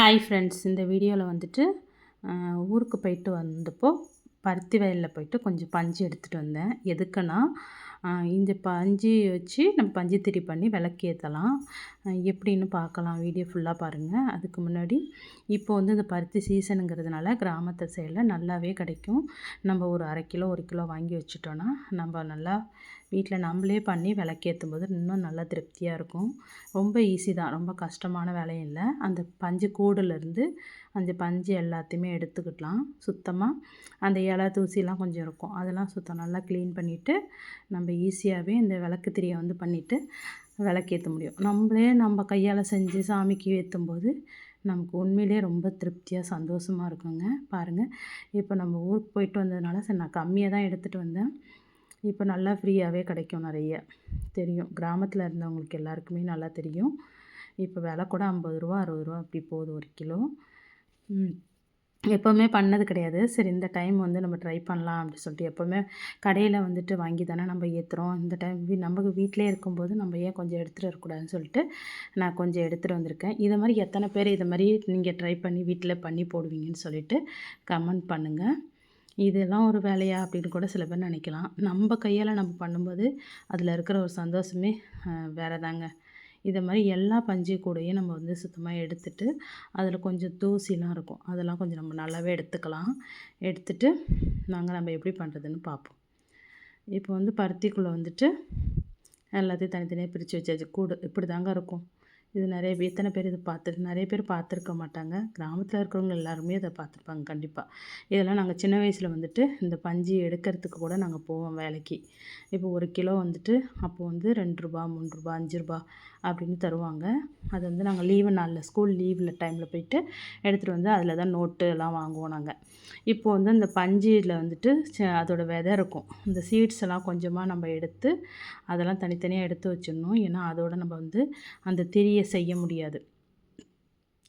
Hi friends இந்த வீடியோவில் வந்துட்டு ஊருக்கு போயிட்டு வந்தப்போ பருத்தி வயலில் போயிட்டு கொஞ்சம் பஞ்சு எடுத்துகிட்டு வந்தேன். எதுக்குன்னா இந்த பஞ்சு வச்சு நம்ம பஞ்சு திரி பண்ணி விளக்கேற்றலாம் எப்படின்னு பார்க்கலாம். வீடியோ ஃபுல்லாக பாருங்கள் அதுக்கு முன்னாடி இப்போ வந்து இந்த பருத்தி சீசனுங்கிறதுனால கிராமத்து சைடில் நல்லாவே கிடைக்கும். நம்ம ஒரு அரை கிலோ ஒரு கிலோ வாங்கி வச்சுட்டோன்னா நம்ம நல்லா வீட்டில் நம்மளே பண்ணி விளக்கேற்றும் போது இன்னும் நல்லா திருப்தியாக இருக்கும். ரொம்ப ஈஸி தான். ரொம்ப கஷ்டமான வேலையும் இல்லை. அந்த பஞ்சு கூடுலேருந்து அந்த பஞ்சு எல்லாத்தையுமே எடுத்துக்கிட்டலாம் சுத்தமாக அந்த இலை தூசிலாம் கொஞ்சம் இருக்கும். அதெல்லாம் சுத்தம் நல்லா க்ளீன் பண்ணிவிட்டு நம்ம ஈஸியாகவே இந்த விளக்கு திரியை வந்து பண்ணிவிட்டு விளக்கேற்ற முடியும். நம்மளே நம்ம கையால் செஞ்சு சாமிக்கு ஏற்றும் போது நமக்கு உண்மையிலே ரொம்ப திருப்தியாக சந்தோஷமாக இருக்குங்க. பாருங்கள் இப்போ நம்ம ஊருக்கு போயிட்டு வந்ததுனால சரி நான் கம்மியாக தான் எடுத்துகிட்டு வந்தேன். இப்போ நல்லா ஃப்ரீயாகவே கிடைக்கும் நிறைய. தெரியும். கிராமத்தில் இருந்தவங்களுக்கு எல்லாருக்குமே நல்லா தெரியும். இப்போ விலை கூட ஐம்பது ரூபா அறுபது ரூபா அப்படி போகுது ஒரு கிலோ. எப்போவுமே பண்ணது கிடையாது. சரி இந்த டைம் வந்து நம்ம ட்ரை பண்ணலாம் அப்படின்னு சொல்லிட்டு எப்போவுமே கடையில் வந்துட்டு வாங்கி தானே நம்ம ஏற்றுறோம் இந்த டைம் வீ நமக்கு வீட்டிலே இருக்கும்போது நம்ம ஏன் கொஞ்சம் எடுத்துகிட்டு வரக்கூடாதுன்னு சொல்லிட்டு நான் கொஞ்சம் எடுத்துகிட்டு வந்திருக்கேன். இதை மாதிரி எத்தனை பேர் இதை மாதிரி நீங்கள் ட்ரை பண்ணி வீட்டில் பண்ணி போடுவீங்கன்னு சொல்லிட்டு கமெண்ட் பண்ணுங்கள் இதெல்லாம் ஒரு வேலையா அப்படின்னு கூட சில பேர் நினைக்கலாம். நம்ம கையால் நம்ம பண்ணும்போது அதில் இருக்கிற ஒரு சந்தோஷமே வேறு தாங்க இதை மாதிரி எல்லா பஞ்சு கூடையும் நம்ம வந்து சுத்தமாக எடுத்துட்டு அதில் கொஞ்சம் தூசிலாம் இருக்கும். அதெல்லாம் கொஞ்சம் நம்ம நல்லாவே எடுத்துக்கலாம். எடுத்துட்டு நாங்கள் நம்ம எப்படி பண்ணுறதுன்னு பார்ப்போம். இப்போ வந்து பருத்திக்குள்ளே வந்துட்டு எல்லாத்தையும் தனித்தனியாக பிரித்து வச்சாச்சு. கூடு இப்படி தாங்க இருக்கும். இது நிறைய பேர் எத்தனை பேர் இதை பார்த்துட்டு நிறைய பேர் பார்த்துருக்க மாட்டாங்க. கிராமத்தில் இருக்கிறவங்க எல்லாருமே அதை பார்த்துருப்பாங்க கண்டிப்பாக இதெல்லாம் நாங்கள் சின்ன வயசில் வந்துட்டு இந்த பஞ்சு எடுக்கிறதுக்கு கூட நாங்கள் போவோம் வேலைக்கு. இப்போ ஒரு கிலோ வந்துட்டு அப்போது வந்து ரெண்டு ரூபா மூணு ரூபா அஞ்சு ரூபா அப்படின்னு தருவாங்க. அது வந்து நாங்கள் லீவு நாளில் ஸ்கூல் லீவில் டைமில் போயிட்டு எடுத்துகிட்டு வந்து அதில் தான் நோட்டு எல்லாம் வாங்குவோம் நாங்கள் இப்போ வந்து அந்த பஞ்சியில் வந்துட்டு அதோட விதை இருக்கும். இந்த சீட்ஸ் எல்லாம் கொஞ்சமாக நம்ம எடுத்து அதெல்லாம் தனித்தனியாக எடுத்து வச்சிடணும். ஏன்னா அதோட நம்ம வந்து அந்த திரியை செய்ய முடியாது.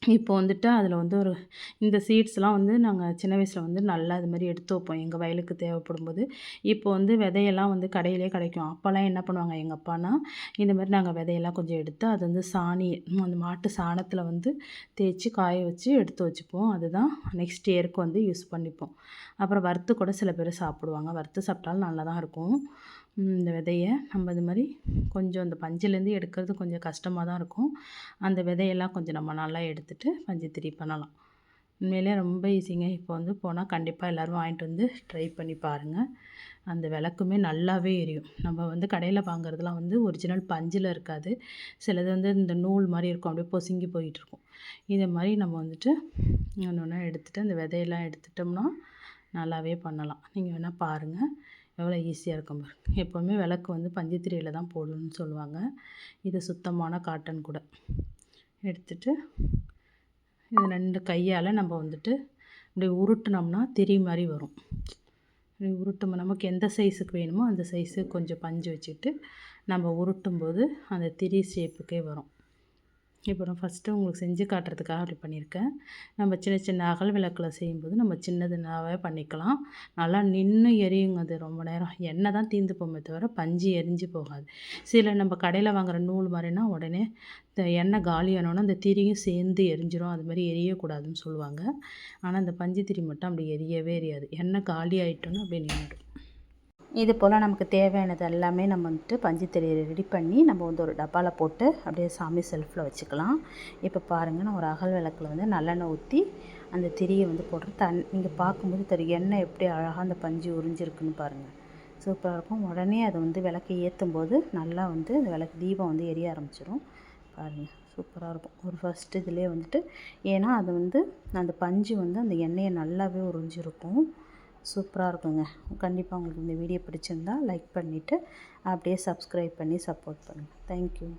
இப்போ வந்துட்டு அதில் வந்து ஒரு இந்த சீட்ஸ்லாம் வந்து நாங்கள் சின்ன வயசில் வந்து நல்லா அது மாதிரி எடுத்து வைப்போம். எங்கள் வயலுக்கு தேவைப்படும் போது இப்போ வந்து விதையெல்லாம் வந்து கடையிலே கிடைக்கும். அப்போல்லாம் என்ன பண்ணுவாங்க? எங்கள் அப்பானா இந்த மாதிரி நாங்கள் விதையெல்லாம் கொஞ்சம் எடுத்து அது வந்து சாணி அந்த மாட்டு சாணத்தில் வந்து தேய்ச்சி காய வச்சு எடுத்து வச்சுப்போம். அதுதான் நெக்ஸ்ட் இயருக்கு வந்து யூஸ் பண்ணிப்போம். அப்புறம் வறுத்து கூட சில பேர் சாப்பிடுவாங்க. வறுத்து சாப்பிட்டாலும் நல்லா தான் இருக்கும். இந்த விதையை நம்ம இது மாதிரி கொஞ்சம் அந்த பஞ்சுலேருந்து எடுக்கிறது கொஞ்சம் கஷ்டமாக தான் இருக்கும். அந்த விதையெல்லாம் கொஞ்சம் நம்ம நல்லா எடுத்துகிட்டு பஞ்சு திரி பண்ணலாம். உண்மையிலே ரொம்ப ஈஸிங்க இப்போ வந்து போனால் கண்டிப்பாக எல்லோரும் வாங்கிட்டு வந்து ட்ரை பண்ணி பாருங்கள் அந்த விளக்குமே நல்லாவே எரியும். நம்ம வந்து கடையில் வாங்குறதுலாம் வந்து ஒரிஜினல் பஞ்சில் இருக்காது. சிலது வந்து இந்த நூல் மாதிரி இருக்கும். அப்படியே பொசுங்கி போயிட்டுருக்கும் இதை மாதிரி நம்ம வந்துட்டு ஒன்று ஒன்றா எடுத்துகிட்டு அந்த விதையெல்லாம் எடுத்துட்டோம்னா நல்லாவே பண்ணலாம். நீங்கள் வேணால் பாருங்கள் எவ்வளோ ஈஸியாக இருக்கும் பாருங்கள் எப்போவுமே விளக்கு வந்து பஞ்சத்திரியில் தான் போடணும்னு சொல்லுவாங்க. இது சுத்தமான காட்டன் கூட. எடுத்துட்டு இது ரெண்டு கையால் நம்ம வந்துட்டு இப்படி உருட்டினோம்னா திரி மாதிரி வரும். இப்படி உருட்டும் நமக்கு எந்த சைஸுக்கு வேணுமோ அந்த சைஸுக்கு கொஞ்சம் பஞ்சு வச்சுட்டு நம்ம உருட்டும்போது அந்த திரி ஷேப்புக்கே வரும். இப்போ நான் ஃபஸ்ட்டு உங்களுக்கு செஞ்சு காட்டுறதுக்காக அப்படி பண்ணியிருக்கேன். நம்ம சின்ன சின்ன அகல் விளக்கில் செய்யும்போது நம்ம சின்னதுனாவே பண்ணிக்கலாம். நல்லா நின்று எரியுங்க அது ரொம்ப நேரம். எண்ணெய் தான் தீர்ந்து போகுமே தவிர பஞ்சு எரிஞ்சு போகாது. சில நம்ம கடையில் வாங்குகிற நூல் மாதிரினா உடனே இந்த எண்ணெய் காலி அந்த திரியும் சேர்ந்து எரிஞ்சிரும். அது மாதிரி எரியக்கூடாதுன்னு சொல்லுவாங்க. ஆனால் அந்த பஞ்சு திரி மட்டும் அப்படி எரியவே எரியாது. எண்ணெய் காலி ஆகிட்டோன்னு அப்படியே நின்றுடும். இது போல் நமக்கு தேவையானது எல்லாமே நம்ம வந்துட்டு பஞ்சு திரையை ரெடி பண்ணி நம்ம வந்து ஒரு டப்பாவில் போட்டு அப்படியே சாமி செல்ஃபில் வச்சுக்கலாம். இப்போ பாருங்கள் நான் ஒரு அகல் விளக்கில் வந்து நல்லெண்ணெய் ஊற்றி அந்த திரியை வந்து போட்டு தன் நீங்கள் பார்க்கும்போது தெரியும் எண்ணெய் எப்படி அழகாக அந்த பஞ்சு உறிஞ்சிருக்குன்னு பாருங்கள் சூப்பராக இருக்கும். உடனே அதை வந்து விளக்கை ஏற்றும் போது நல்லா வந்து அந்த விளக்கு தீபம் வந்து எரிய ஆரம்பிச்சிடும். பாருங்கள் சூப்பராக இருக்கும். ஒரு ஃபஸ்ட்டு இதிலே வந்துட்டு ஏன்னா அது வந்து அந்த பஞ்சு வந்து அந்த எண்ணெயை நல்லாவே உறிஞ்சிருக்கும். சூப்பராக இருக்குங்க. கண்டிப்பாக உங்களுக்கு இந்த வீடியோ பிடிச்சிருந்தா லைக் பண்ணிவிட்டு அப்படியே சப்ஸ்கிரைப் பண்ணி சப்போர்ட் பண்ணுங்கள் தேங்க்யூ